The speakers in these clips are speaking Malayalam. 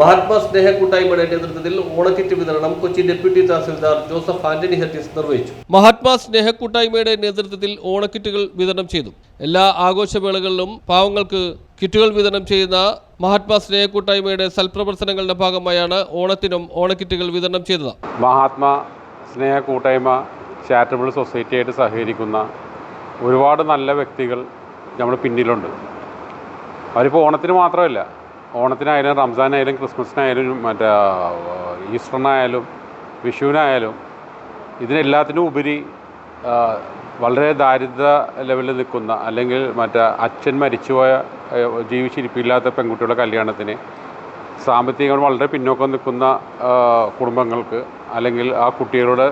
Mahatma Sneha കൂട്ടായ്മയുടെ നേതൃത്വത്തിൽ ഓണക്കിറ്റ് വിതരണം കൊച്ചി ഡെപ്യൂട്ടി തഹസിൽദാർ ജോസഫ് ആന്റണി ഹെർട്ടിസ് നിർവഹിച്ചു. മഹാത്മാ സ്നേഹ കൂട്ടായ്മയുടെ നേതൃത്വത്തിൽ ഓണക്കിറ്റുകൾ വിതരണം ചെയ്തു. എല്ലാ ആഘോഷവേളകളിലും പാവങ്ങൾക്ക് കിറ്റുകൾ വിതരണം ചെയ്യുന്ന മഹാത്മാ സ്നേഹ കൂട്ടായ്മയുടെ സൽപ്രവർത്തനങ്ങളുടെ ഭാഗമായാണ് ഓണത്തിനും ഓണക്കിറ്റുകൾ വിതരണം ചെയ്തത്. മഹാത്മാ സ്നേഹ കൂട്ടായ്മ ചാരിറ്റബിൾ സൊസൈറ്റിയായിട്ട് സഹകരിക്കുന്ന ഒരുപാട് നല്ല വ്യക്തികൾ നമ്മുടെ പിന്നിലുണ്ട്. അവരിപ്പോൾ ഓണത്തിന് മാത്രമല്ല ഓണത്തിനായാലും റംസാനായാലും ക്രിസ്മസിനായാലും മറ്റേ ഈസ്റ്ററിനായാലും വിഷുവിനായാലും ഇതിനെല്ലാത്തിനും ഉപരി വളരെ ദാരിദ്ര്യ ലെവലിൽ നിൽക്കുന്ന അല്ലെങ്കിൽ മറ്റേ അച്ഛൻ മരിച്ചുപോയ ജീവിച്ചിരിപ്പില്ലാത്ത പെൺകുട്ടികളുടെ കല്യാണത്തിന് സാമ്പത്തികമായി വളരെ പിന്നോക്കം നിൽക്കുന്ന കുടുംബങ്ങൾക്ക് അല്ലെങ്കിൽ ആ കുട്ടികളുടെ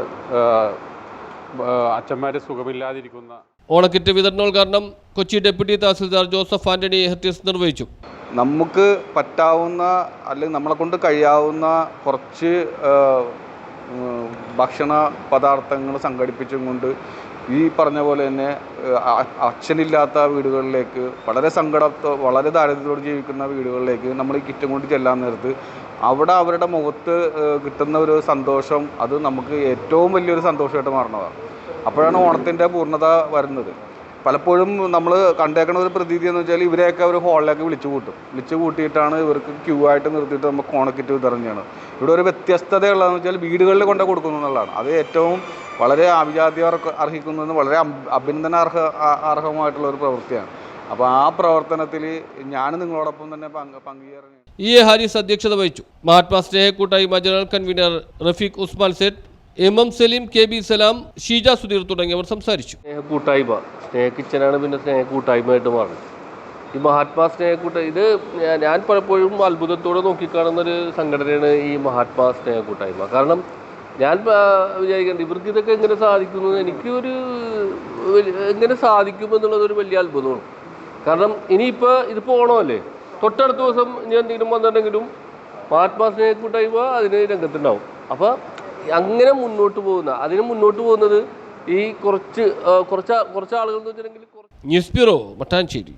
അച്ഛന്മാർ സുഖമില്ലാതിരിക്കുന്ന ഓണക്കിറ്റ് വിതരണോദ്ഘാടനം കൊച്ചി ഡെപ്യൂട്ടി തഹസിൽദാർ ജോസഫ് ആന്റണി ഹെർട്ടിസ് നിർവഹിച്ചു. നമുക്ക് പറ്റാവുന്ന അല്ലെങ്കിൽ നമ്മളെ കൊണ്ട് കഴിയാവുന്ന കുറച്ച് ഭക്ഷണ പദാർത്ഥങ്ങൾ സംഘടിപ്പിച്ചും കൊണ്ട് ഈ പറഞ്ഞ പോലെ തന്നെ അച്ഛനില്ലാത്ത വീടുകളിലേക്ക് വളരെ സങ്കടത്തോ വളരെ ദാരിദ്ര്യത്തോട് ജീവിക്കുന്ന വീടുകളിലേക്ക് നമ്മൾ ഈ കിറ്റും കൊണ്ട് ചെല്ലാൻ നേരത്ത് അവിടെ അവരുടെ മുഖത്ത് കിട്ടുന്ന ഒരു സന്തോഷം അത് നമുക്ക് ഏറ്റവും വലിയൊരു സന്തോഷമായിട്ട് മാറുന്നതാണ്. അപ്പോഴാണ് ഓണത്തിന്റെ പൂർണത വരുന്നത്. പലപ്പോഴും നമ്മൾ കണ്ടേക്കണ ഒരു പ്രതീതി എന്ന് വെച്ചാൽ ഇവരെയൊക്കെ ഒരു ഹാളിലേക്ക് വിളിച്ചു കൂട്ടും. വിളിച്ചു കൂട്ടിയിട്ടാണ് ഇവർക്ക് ക്യൂ ആയിട്ട് നിർത്തിയിട്ട് നമുക്ക് കോണക്കിറ്റ് വിതരണം ചെയ്യണം ഇവിടെ ഒരു വ്യത്യസ്തതയുള്ളതെന്ന് വെച്ചാൽ വീടുകളിൽ കൊണ്ട് കൊടുക്കുന്നു എന്നുള്ളതാണ്. അത് ഏറ്റവും വളരെ അഭിജാതി അർഹിക്കുന്നതെന്ന് വളരെ അഭി- അഭിനന്ദനാർഹ അർഹമായിട്ടുള്ള ഒരു പ്രവൃത്തിയാണ്. അപ്പോൾ ആ പ്രവർത്തനത്തിൽ ഞാൻ നിങ്ങളോടൊപ്പം തന്നെ പങ്ക് പങ്കുചേരാൻ ഇ എ ഹാരിസ് അധ്യക്ഷത വഹിച്ചു. Mahatma Snehakkoottayma general convener Rafeeq Usman Sait M M Saleem K B Salam Sheeja Sudheer തുടങ്ങിയവർ സംസാരിച്ചു. സ്നേഹ കൂട്ടായ്മ സ്നേഹ കിച്ചനാണ് പിന്നെ സ്നേഹ കൂട്ടായ്മയായിട്ട് മാറുന്നത്. ഈ മഹാത്മാ സ്നേഹക്കൂട്ട ഇത് ഞാൻ പലപ്പോഴും അത്ഭുതത്തോടെ നോക്കിക്കാണുന്നൊരു സംഘടനയാണ് ഈ മഹാത്മാ സ്നേഹക്കൂട്ടായ്മ. കാരണം ഞാൻ വിചാരിക്കേണ്ട ഇവർക്ക് ഇതൊക്കെ എങ്ങനെ സാധിക്കുന്നു? എനിക്കൊരു എങ്ങനെ സാധിക്കുമെന്നുള്ളതൊരു വലിയ അത്ഭുതമാണ്. കാരണം ഇനിയിപ്പോൾ ഇതിപ്പോൾ ഓണമല്ലേ? തൊട്ടടുത്ത ദിവസം ഇനി എന്തെങ്കിലും വന്നിട്ടുണ്ടെങ്കിലും മഹാത്മാ സ്നേഹക്കൂട്ടായ്മ അതിന് രംഗത്തുണ്ടാവും. അപ്പോൾ അങ്ങനെ മുന്നോട്ട് പോകുന്ന അതിന് മുന്നോട്ട് പോകുന്നത് ഈ കുറച്ച് കുറച്ച് കുറച്ച് ആളുകൾ എന്ന് വെച്ചിട്ടുണ്ടെങ്കിൽ ന്യൂസ് ബ്യൂറോ മട്ടാഞ്ചേരി.